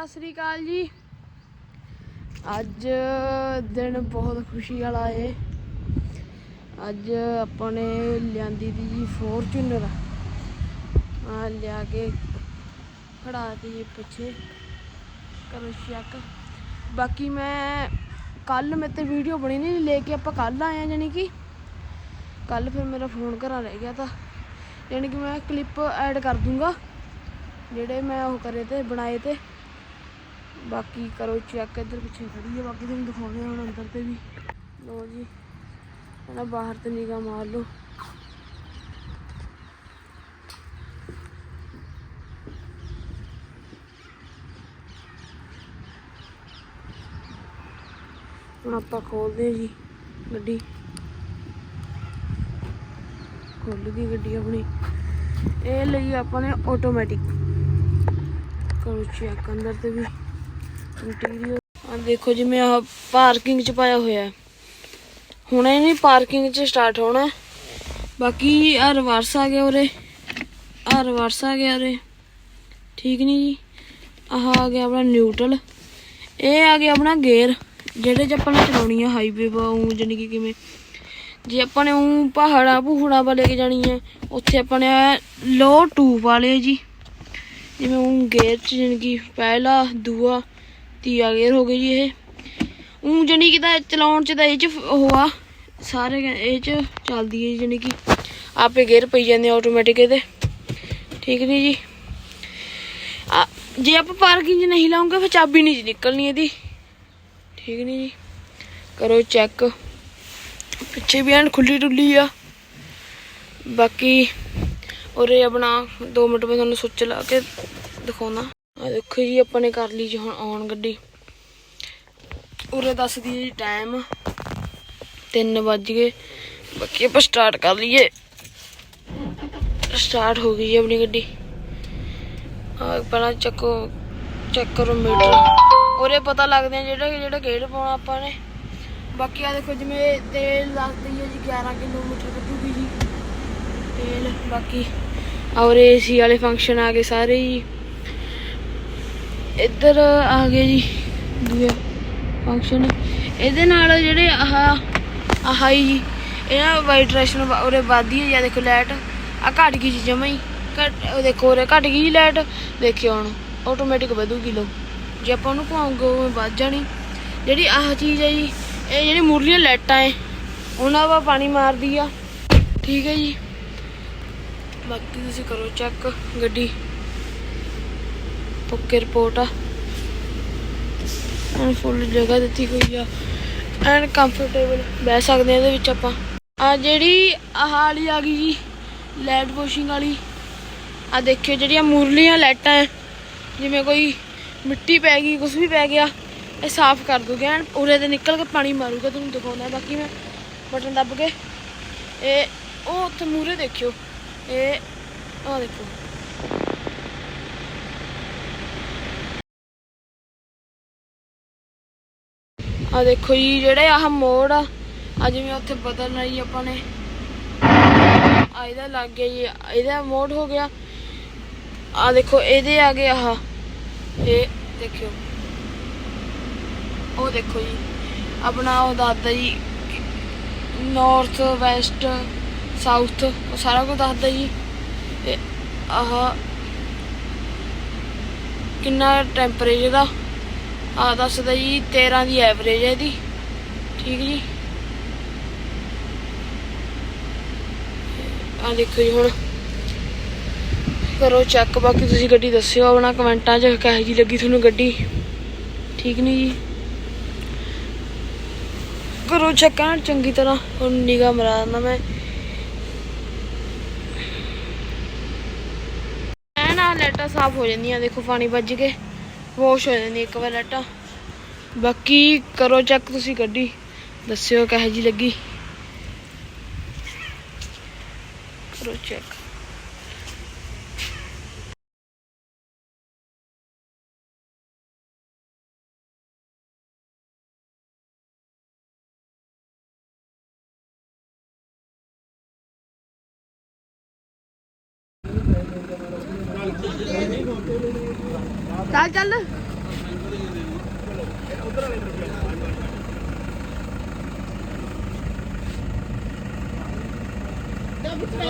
ਸਤਿ ਸ੍ਰੀ ਅਕਾਲ ਜੀ। ਅੱਜ ਦਿਨ ਬਹੁਤ ਖੁਸ਼ੀ ਵਾਲਾ ਏ। ਅੱਜ ਆਪਾਂ ਨੇ ਲਿਆਂਦੀ ਦੀ ਜੀ ਫੋਰਚੂਨਰ ਆ ਲਿਆ ਕੇ ਖੜਾਤੀ ਜੀ ਪਿੱਛੇ। ਕਰੋ ਚੈੱਕ ਬਾਕੀ ਮੈਂ ਕੱਲ ਮੇਰੇ ਤੇ ਵੀਡੀਓ ਬਣੀ ਨਹੀਂ ਲੈ ਕੇ ਆਪਾਂ ਕੱਲ ਆਏ ਆ ਜਾਨੀ ਕਿ। ਕੱਲ ਫਿਰ ਮੇਰਾ ਫੋਨ ਘਰਾਂ ਰਹਿ ਗਿਆ ਤਾਂ। ਯਾਨੀ ਕਿ ਮੈਂ ਕਲਿੱਪ ਐਡ ਕਰ ਦੂੰਗਾ। ਜਿਹੜੇ ਮੈਂ ਉਹ ਕਰੇ ਤੇ ਬਣਾਏ ਤੇ। ਬਾਕੀ ਕਰੋ ਚੈੱਕ, ਇੱਧਰ ਪਿੱਛੇ ਖੜੀ ਹੈ ਬਾਕੀ ਤੁਹਾਨੂੰ ਦਿਖਾਉਂਦੇ ਹਾਂ ਹੁਣ ਅੰਦਰ ਤੇ ਵੀ। ਲੋ ਜੀ ਇਹਨਾਂ ਬਾਹਰ ਤੇ ਨਿਗਾਹ ਮਾਰ ਲਓ। ਹੁਣ ਆਪਾਂ ਖੋਲਦੇ ਹਾਂ ਜੀ ਗੱਡੀ। ਖੁੱਲ ਗਈ ਗੱਡੀ ਆਪਣੀ। ਇਹ ਲਈ ਆਪਾਂ ਨੇ ਆਟੋਮੈਟਿਕ ਕਰੋ ਚੈੱਕ ਅੰਦਰ ਤੇ ਵੀ। ਇੰਟੀਰੀਅਰ ਆ ਦੇਖੋ ਜਿਵੇਂ ਆ ਪਾਰਕਿੰਗ ਚ ਪਾਇਆ ਹੋਇਆ ਹੈ। ਹੁਣੇ ਨਹੀਂ ਪਾਰਕਿੰਗ ਚ ਸਟਾਰਟ ਹੋਣਾ। ਬਾਕੀ ਆ ਰਿਵਰਸ ਆ ਗਿਆ ਉਰੇ। ਆ ਰਿਵਰਸ ਆ ਗਿਆ ਉਰੇ। ਠੀਕ ਨਹੀਂ ਜੀ? ਆਹ ਆ ਗਿਆ ਆਪਣਾ ਨਿਊਟਰਲ ਇਹ ਆ ਗਿਆ ਆਪਣਾ ਗੇਅਰ ਜਿਹੜੇ ਚ ਆਪਾਂ ਨੇ ਚਲਾਉਣੀ ਆ ਹਾਈਵੇ ਵਾਉ ਜਾਨੀ ਕਿ ਕਿਵੇਂ। ਜੇ ਆਪਾਂ ਨੇ ਉਹ ਪਹਾੜਾਂ ਪੂਹੜਾਂ ਵਾਲੇ ਕੇ ਜਾਣੀ ਹੈ ਉੱਥੇ ਆਪਾਂ ਨੇ ਲੋ 2 ਵਾਲੇ ਜੀ। ਜਿਵੇਂ ਉਹ ਗੇਅਰ ਚ ਜਾਣੀ ਕਿ ਪਹਿਲਾ, ਦੂਆ ਤੀਆ ਗੇਅਰ ਹੋ ਗਿਆ ਜੀ ਇਹ। ਉਹ ਜਾਨੀ ਕਿ ਤਾਂ ਚਲਾਉਣ ਚ ਤਾਂ ਇਹ ਚ ਉਹ ਆ, ਸਾਰੇ ਇਹ ਚ ਚੱਲਦੀ ਹੈ ਜਾਨੀ ਕਿ ਆਪੇ ਗੇਅਰ ਪਈ ਜਾਂਦੇ ਆਟੋਮੈਟਿਕ ਇਹਦੇ। ਠੀਕ ਨਹੀਂ ਜੀ? ਆ, ਜੇ ਆਪਾਂ ਪਾਰਕਿੰਗ 'ਚ ਨਹੀਂ ਲਾਉਂਗੇ, ਫਿਰ ਚਾਬੀ ਨਹੀਂ ਜੀ ਨਿਕਲਣੀ ਇਹਦੀ। ਠੀਕ ਨਹੀਂ ਜੀ? ਕਰੋ ਚੈੱਕ ਪਿੱਛੇ ਵੀ ਐਨ ਖੁੱਲੀ ਡੁੱਲੀ ਆ। ਬਾਕੀ ਉਰੇ ਆਪਣਾ 2 ਮਿੰਟ ਮੈਂ ਤੁਹਾਨੂੰ ਸੁੱਚ ਲਾ ਕੇ ਦਿਖਾਉਣਾ। ਆ ਦੇਖੋ ਜੀ, ਆਪਾਂ ਨੇ ਕਰ ਲਈ ਜੀ ਹੁਣ ਆਨ ਗੱਡੀ। ਉਰੇ ਦੱਸਦੀ ਹੈ ਜੀ ਟਾਈਮ 3 ਵੱਜ ਗਏ। ਬਾਕੀ ਆਪਾਂ ਸਟਾਰਟ ਕਰ ਲਈਏ। ਸਟਾਰਟ ਹੋ ਗਈ ਜੀ ਆਪਣੀ ਗੱਡੀ। ਆ ਪਹਿਲਾਂ ਚੱਕੋ ਚੈੱਕ ਕਰੋ ਮੀਟਰ ਉਰੇ ਪਤਾ ਲੱਗਦੇ ਆ ਜਿਹੜਾ ਜਿਹੜਾ ਗੇੜ ਪਾਉਣਾ ਆਪਾਂ ਨੇ। ਬਾਕੀ ਆ ਦੇਖੋ ਜਿਵੇਂ ਤੇਲ ਦੱਸਦੀ ਹੈ ਜੀ 11 ਕਿਲੋਮੀਟਰ ਕੱਢੂਗੀ ਜੀ। ਤੇਲ, ਬਾਕੀ। ਔਰ ਏਸੀ ਵਾਲੇ ਫੰਕਸ਼ਨ ਆ ਗਏ ਸਾਰੇ ਜੀ। ਇੱਧਰ ਆ ਗਏ ਜੀ ਦੂਏ ਫੰਕਸ਼ਨ ਇਹਦੇ ਨਾਲ ਜਿਹੜੇ ਆਹ ਆਹ ਹੀ ਜੀ ਇਹਨਾਂ ਵਾਈਬ੍ਰੇਸ਼ਨ ਉਰੇ ਵੱਧਦੀ ਹੈ ਜਾਂ ਦੇਖੋ ਲਾਈਟ ਆ ਘਟ ਗਈ ਜੀ ਜਮਾ ਹੀ। ਘਟ ਦੇਖੋ ਉਰੇ ਘਟ ਗਈ ਜੀ ਲਾਈਟ ਦੇਖਿਓ ਹੁਣ ਆਟੋਮੈਟਿਕ ਵਧੂਗੀ ਲੋ ਜੇ ਆਪਾਂ ਉਹਨੂੰ ਘੁਮਾਉਂਗੇ, ਉਹ ਵੱਧ ਜਾਣੀ। ਜਿਹੜੀ ਆਹ ਚੀਜ਼ ਹੈ ਜੀ, ਇਹ ਜਿਹੜੀ ਮੁਰਲੀਆਂ ਲਾਈਟਾਂ ਹੈ ਉਹਨਾਂ ਵਾ ਪਾਣੀ ਮਾਰਦੀ ਆ। ਠੀਕ ਹੈ ਜੀ। ਬਾਕੀ ਤੁਸੀਂ ਕਰੋ ਚੈੱਕ ਗੱਡੀ। ਓਕੇ ਰਿਪੋਰਟ ਆ। ਐਨ ਫੁੱਲ ਜਗ੍ਹਾ ਦਿੱਤੀ ਹੋਈ ਆ। ਐਨ ਕੰਫਰਟੇਬਲ ਬਹਿ ਸਕਦੇ ਆ ਇਹਦੇ ਵਿੱਚ ਆਪਾਂ। ਆ ਜਿਹੜੀ ਆਹ ਵਾਲੀ ਆ ਗਈ ਜੀ ਲਾਈਟ ਵਾਸ਼ਿੰਗ ਵਾਲੀ। ਆ ਦੇਖਿਓ ਜਿਹੜੀਆਂ ਮੁਰਲੀਆਂ ਲਾਈਟਾਂ ਹੈ ਜਿਵੇਂ ਕੋਈ ਮਿੱਟੀ ਪੈ ਗਈ ਕੁਝ ਵੀ ਪੈ ਗਿਆ, ਇਹ ਸਾਫ਼ ਕਰ ਦੂਗੇ। ਐਨ ਉਰੇ ਤੇ ਨਿਕਲ ਕੇ ਪਾਣੀ ਮਾਰੂਗਾ, ਤੁਹਾਨੂੰ ਦਿਖਾਉਂਦਾ ਬਾਕੀ ਮੈਂ ਬਟਨ ਦੱਬ ਕੇ, ਇਹ ਉਹ ਉੱਥੇ ਮੂਰੇ ਦੇਖਿਓ। ਇਹ ਆ ਦੇਖੋ। ਆ ਦੇਖੋ ਜੀ, ਜਿਹੜੇ ਆਹ ਮੋੜ ਆ ਆ ਜਿਵੇਂ ਉੱਥੇ ਬਦਲਣਾ ਜੀ ਆਪਾਂ ਨੇ। ਆ ਇਹਦਾ ਲੱਗ ਗਿਆ ਜੀ, ਇਹਦਾ ਮੋੜ ਹੋ ਗਿਆ। ਆ ਦੇਖੋ, ਇਹਦੇ ਆ ਗਏ ਆਹ। ਇਹ ਦੇਖਿਓ। ਉਹ ਦੇਖੋ ਜੀ, ਆਪਣਾ ਉਹ ਦੱਸਦਾ ਜੀ ਨਾਰਥ ਵੈਸਟ ਸਾਊਥ ਉਹ ਸਾਰਾ ਕੁਝ ਦੱਸਦਾ ਜੀ। ਤੇ ਆਹ ਕਿੰਨਾ ਟੈਂਪਰੇਚਰ ਦਾ। ਆ ਦੱਸਦਾ ਜੀ 13 ਦੀ ਐਵਰੇਜ ਹੈ ਇਹਦੀ। ਠੀਕ ਜੀ। ਆ ਦੇਖੋ ਜੀ ਹੁਣ। ਕਰੋ ਚੈੱਕ ਬਾਕੀ ਤੁਸੀਂ ਗੱਡੀ ਦੱਸਿਓ, ਆਪਣਾ ਕਮੈਂਟਾਂ 'ਚ ਕਿਹੋ ਜੀ ਲੱਗੀ ਤੁਹਾਨੂੰ ਗੱਡੀ। ਠੀਕ ਨਹੀਂ ਜੀ। ਕਰੋ ਚੈੱਕ ਐਨ, ਚੰਗੀ ਤਰ੍ਹਾਂ। ਹੁਣ ਨਿਗਾ ਮਰਾ ਦਿੰਦਾ ਮੈਂ। ਐਨ ਆ ਲੈਟਾਂ ਸਾਫ਼ ਹੋ ਜਾਂਦੀਆਂ, ਦੇਖੋ ਪਾਣੀ ਵੱਜ ਕੇ ਵਾਸ਼ ਹੋ ਜਾਂਦੀ ਇੱਕ ਵਾਰ ਲੈਟਾਂ ਬਾਕੀ ਕਰੋ ਚੈੱਕ ਤੁਸੀਂ ਗੱਡੀ। ਦੱਸਿਓ ਕਿਹੋ ਜੀ ਲੱਗੀ। ਕਰੋ ਚੈੱਕ ਚੱਲ ਚੱਲ। ਉਧਰ